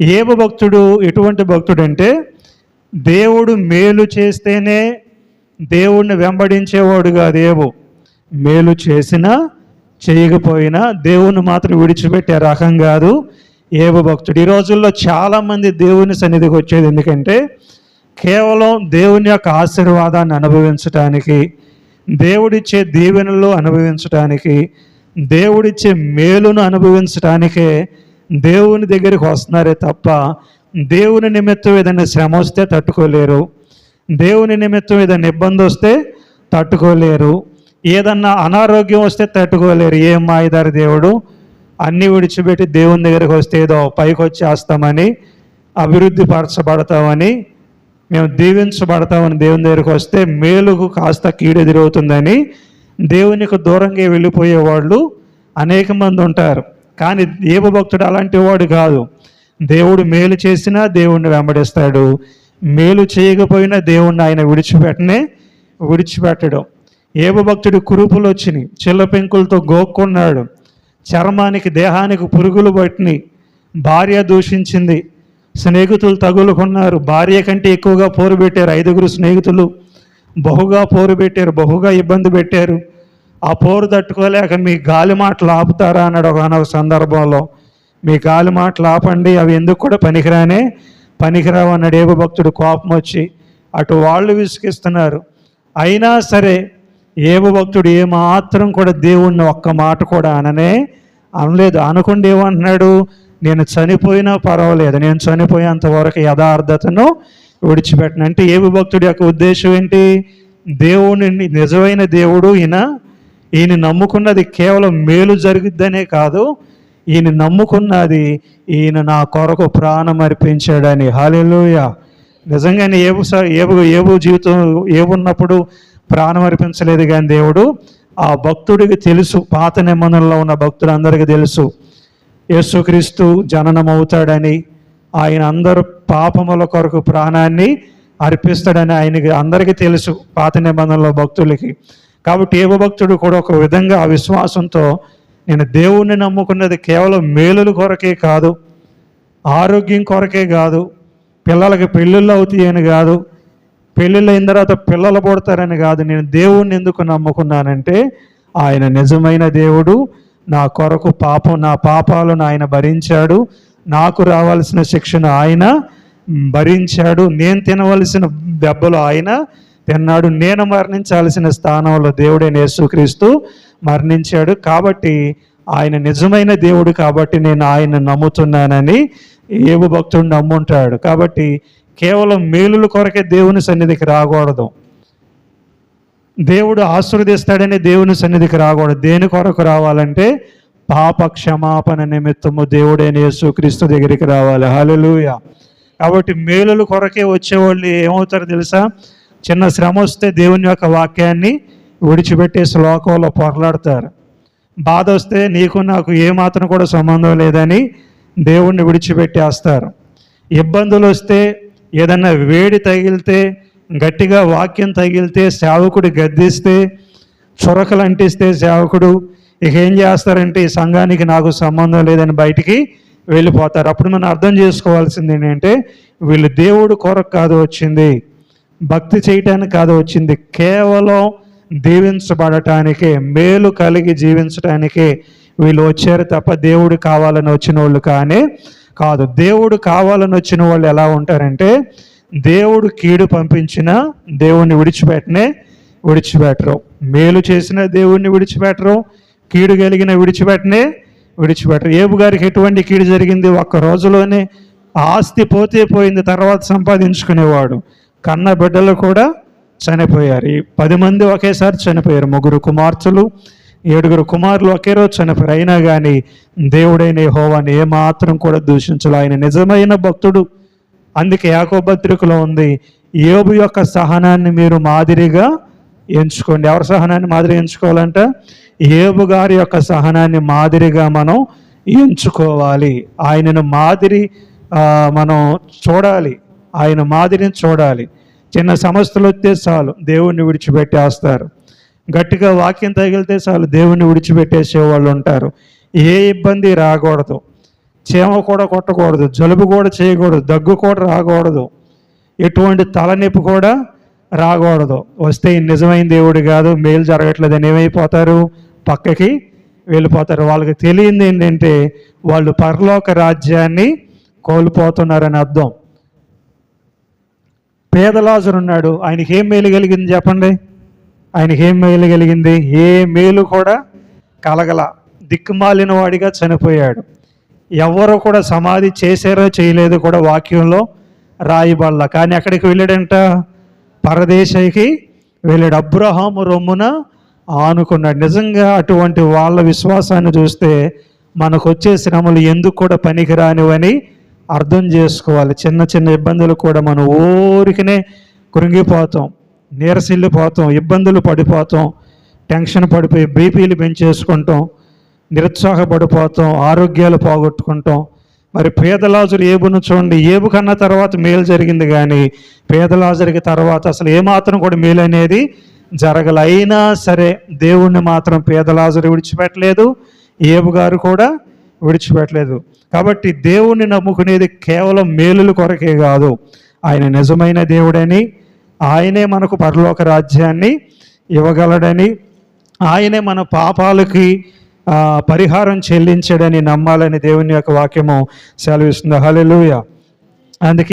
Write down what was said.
ఏవ భక్తుడు ఎటువంటి భక్తుడు అంటే దేవుడు మేలు చేస్తేనే దేవుణ్ణి వెంబడించేవాడు కాదు ఏవో మేలు చేసినా చేయకపోయినా దేవుణ్ణి మాత్రం విడిచిపెట్టే రకం కాదు ఏవ భక్తుడు. ఈ రోజుల్లో చాలామంది దేవుని సన్నిధికి వచ్చేది ఎందుకంటే కేవలం దేవుని యొక్క ఆశీర్వాదాన్ని అనుభవించటానికి దేవుడిచ్చే దీవెనలు అనుభవించటానికి దేవుడిచ్చే మేలును అనుభవించటానికే దేవుని దగ్గరికి వస్తున్నారే తప్ప దేవుని నిమిత్తం ఏదైనా శ్రమ వస్తే తట్టుకోలేరు. దేవుని నిమిత్తం ఏదైనా ఇబ్బంది వస్తే తట్టుకోలేరు. ఏదన్నా అనారోగ్యం వస్తే తట్టుకోలేరు. ఏం మాయదారి దేవుడు? అన్నీ విడిచిపెట్టి దేవుని దగ్గరికి వస్తే ఏదో పైకి వచ్చేస్తామని అభివృద్ధి పరచబడతామని మేము దీవించబడతామని దేవుని దగ్గరికి వస్తే మేలుకు కాస్త కీడెదిరవుతుందని దేవునికి దూరంగా వెళ్ళిపోయే వాళ్ళు అనేక మంది ఉంటారు. కానీ దేవభక్తుడు అలాంటి వాడు కాదు. దేవుడు మేలు చేసినా దేవుణ్ణి వెంబడిస్తాడు. మేలు చేయకపోయినా దేవుణ్ణి ఆయన విడిచిపెట్టనే విడిచిపెట్టడం. ఏవభక్తుడి కురుపులు వచ్చినాయి. చిల్ల పెంకులతో గోక్కున్నాడు. చర్మానికి దేహానికి పురుగులు పట్టినాయి. భార్య దూషించింది. స్నేహితులు తగులుకున్నారు. భార్య కంటే ఎక్కువగా పోరు పెట్టారు ఐదుగురు స్నేహితులు. బహుగా పోరు పెట్టారు. బహుగా ఇబ్బంది పెట్టారు. ఆ పోరు తట్టుకోలేక మీ గాలి మాటలు ఆపుతారా అన్నాడు ఒక సందర్భంలో. మీ గాలి మాటలు ఆపండి అవి ఎందుకు కూడా పనికిరానే? పనికిరావు అన్నాడు. ఏబు భక్తుడు కోపం వచ్చి అటు వాళ్ళు విసిగిస్తున్నారు. అయినా సరే ఏబు భక్తుడు ఏమాత్రం కూడా దేవుణ్ణి ఒక్క మాట కూడా అననే అనలేదు. అనకుండా ఏమంటున్నాడు? నేను చనిపోయినా పర్వాలేదు. నేను చనిపోయేంత వరకు యథార్థతను విడిచిపెట్టను. అంటే ఏబు భక్తుడి యొక్క ఉద్దేశం ఏంటి? దేవుని నిజమైన దేవుడు ఈయన ఈయన నమ్ముకున్నది కేవలం మేలు జరుగుద్దనే కాదు ఈయన నమ్ముకున్నది ఈయన నా కొరకు ప్రాణం అర్పించాడని. హాలిలోయ నిజంగానే ఏబు స- ఏబు ఏబు జీవితం ఏవున్నప్పుడు ప్రాణం అర్పించలేదు కానీ దేవుడు ఆ భక్తుడికి తెలుసు పాత నిబంధనలో ఉన్న భక్తులందరికీ తెలుసు. యేసుక్రీస్తు జననం అవుతాడని ఆయన అందరు పాపముల కొరకు ప్రాణాన్ని అర్పిస్తాడని ఆయనకి అందరికీ తెలుసు పాత నిబంధనలో భక్తులకి. కాబట్టి ఏవభక్తుడు కూడా ఒక విధంగా ఆ విశ్వాసంతో నేను దేవుణ్ణి నమ్ముకున్నది కేవలం మేలుల కొరకే కాదు ఆరోగ్యం కొరకే కాదు పిల్లలకి పెళ్ళిళ్ళు అవుతాయని కాదు పెళ్ళిళ్ళు అయిన తర్వాత పిల్లలు పుడతారని కాదు నేను దేవుణ్ణి ఎందుకు నమ్ముకున్నానంటే ఆయన నిజమైన దేవుడు నా కొరకు పాపం నా పాపాలను ఆయన భరించాడు నాకు రావాల్సిన శిక్షను ఆయన భరించాడు నేను తినవలసిన దెబ్బలు ఆయన తెన్నాడు. నేను మరణించాల్సిన స్థానంలో దేవుడైన యేసుక్రీస్తు మరణించాడు. కాబట్టి ఆయన నిజమైన దేవుడు కాబట్టి నేను ఆయన నమ్ముతున్నానని ఏవు భక్తుడు నమ్ముంటాడు. కాబట్టి కేవలం మేలుల కొరకే దేవుని సన్నిధికి రాకూడదు. దేవుడు ఆశీర్వదిస్తాడని దేవుని సన్నిధికి రాకూడదు. దేని కొరకు రావాలంటే పాప క్షమాపణ నిమిత్తము దేవుడైన యేసుక్రీస్తు దగ్గరికి రావాలి. హలలుయ కాబట్టి మేలుల కొరకే వచ్చేవాళ్ళు ఏమవుతారో తెలుసా? చిన్న శ్రమ వస్తే దేవుని యొక్క వాక్యాన్ని విడిచిపెట్టేసి లోకంలో పొరలాడతారు బాధ వస్తే నీకు నాకు ఏమాత్రం కూడా సంబంధం లేదని దేవుణ్ణి విడిచిపెట్టేస్తారు. ఇబ్బందులు వస్తే ఏదన్నా వేడి తగిలితే గట్టిగా వాక్యం తగిలితే సేవకుడు గద్దిస్తే చురకలు అంటిస్తే సేవకుడు ఇక ఏం చేస్తారంటే ఈ సంఘానికి నాకు సంబంధం లేదని బయటికి వెళ్ళిపోతారు. అప్పుడు మనం అర్థం చేసుకోవాల్సింది ఏంటంటే వీళ్ళు దేవుడు కొరకు కాదు వచ్చింది. భక్తి చేయటానికి కాదు వచ్చింది కేవలం దీవించబడటానికే మేలు కలిగి జీవించటానికే వీళ్ళు వచ్చారు తప్ప దేవుడు కావాలని వచ్చిన వాళ్ళు కానీ కాదు. దేవుడు కావాలని వచ్చిన వాళ్ళు ఎలా ఉంటారంటే దేవుడు కీడు పంపించిన దేవుణ్ణి విడిచిపెట్టనే విడిచిపెట్టరు. మేలు చేసిన దేవుణ్ణి విడిచిపెట్టరు కీడు కలిగిన విడిచిపెట్టనే విడిచిపెట్టరు. ఏబు గారికి ఎటువంటి కీడు జరిగింది? ఒక్క రోజులోనే ఆస్తి పోతే పోయింది తర్వాత సంపాదించుకునేవాడు. కన్న బిడ్డలు కూడా చనిపోయారు. ఈ పది మంది ఒకేసారి చనిపోయారు. ముగ్గురు కుమార్తెలు ఏడుగురు కుమారులు ఒకే రోజు చనిపోయారు. అయినా కానీ దేవుడైన హోవాని ఏమాత్రం కూడా దూషించలు. ఆయన నిజమైన భక్తుడు. అందుకే యాకోబత్రికలో ఉంది యోబు యొక్క సహనాన్ని మీరు మాదిరిగా ఎంచుకోండి. ఎవరి సహనాన్ని మాదిరి ఎంచుకోవాలంట? ఏబు గారి యొక్క సహనాన్ని మాదిరిగా మనం ఎంచుకోవాలి. ఆయనను మాదిరి మనం చూడాలి. ఆయన మాదిరిని చూడాలి. చిన్న సమస్యలు వస్తే చాలు దేవుణ్ణి విడిచిపెట్టేస్తారు గట్టిగా వాక్యం తగిలితే చాలు దేవుణ్ణి విడిచిపెట్టేసే వాళ్ళు ఉంటారు. ఏ ఇబ్బంది రాకూడదు. చీమ కూడా కొట్టకూడదు జలుబు కూడా చేయకూడదు దగ్గు కూడా రాకూడదు. ఎటువంటి తలనొప్పి కూడా రాకూడదు. వస్తే నిజమైన దేవుడు కాదు మేలు జరగట్లేదని ఏమైపోతారు? పక్కకి వెళ్ళిపోతారు. వాళ్ళకి తెలియంది ఏంటంటే వాళ్ళు పరలోక రాజ్యాన్ని కోల్పోతున్నారని అర్థం. పేదలాజరు ఉన్నాడు. ఆయనకి ఏం మేలు కలిగింది చెప్పండి? ఆయనకి ఏం మేలు కలిగింది? ఏ మేలు కూడా కలగల. దిక్కుమాలిన వాడిగా చనిపోయాడు. ఎవరు కూడా సమాధి చేశారో చేయలేదో కూడా వాక్యంలో రాయబల్ల కానీ అక్కడికి వెళ్ళాడంట? పరదేశకి వెళ్ళాడు. అబ్రహాము రొమ్మున ఆనుకున్నాడు. నిజంగా అటువంటి వాళ్ళ విశ్వాసాన్ని చూస్తే మనకు వచ్చే శ్రమలు ఎందుకు కూడా పనికిరానివని అర్థం చేసుకోవాలి. చిన్న చిన్న ఇబ్బందులు కూడా మనం ఊరికనే కృంగిపోతాం నీరసిల్లిపోతాం ఇబ్బందులు పడిపోతాం టెన్షన్ పడిపోయి బీపీలు పెంచేసుకుంటాం నిరుత్సాహపడిపోతాం ఆరోగ్యాలు పోగొట్టుకుంటాం. మరి పేదలాజురు ఏబును చూడండి ఏబు కన్నా తర్వాత మేలు జరిగింది కానీ పేదలాజరికి తర్వాత అసలు ఏమాత్రం కూడా మేలు అనేది జరగల. అయినా సరే దేవుణ్ణి మాత్రం పేదలాజరు విడిచిపెట్టలేదు ఏబు గారు కూడా విడిచిపెట్టలేదు. కాబట్టి దేవుణ్ణి నమ్ముకునేది కేవలం మేలుల కొరకే కాదు. ఆయన నిజమైన దేవుడని ఆయనే మనకు పరలోక రాజ్యాన్ని ఇవ్వగలడని ఆయనే మన పాపాలకి పరిహారం చెల్లించడని నమ్మాలని దేవుని యొక్క వాక్యము సెలవిస్తుంది. హలెలుయ అందుకే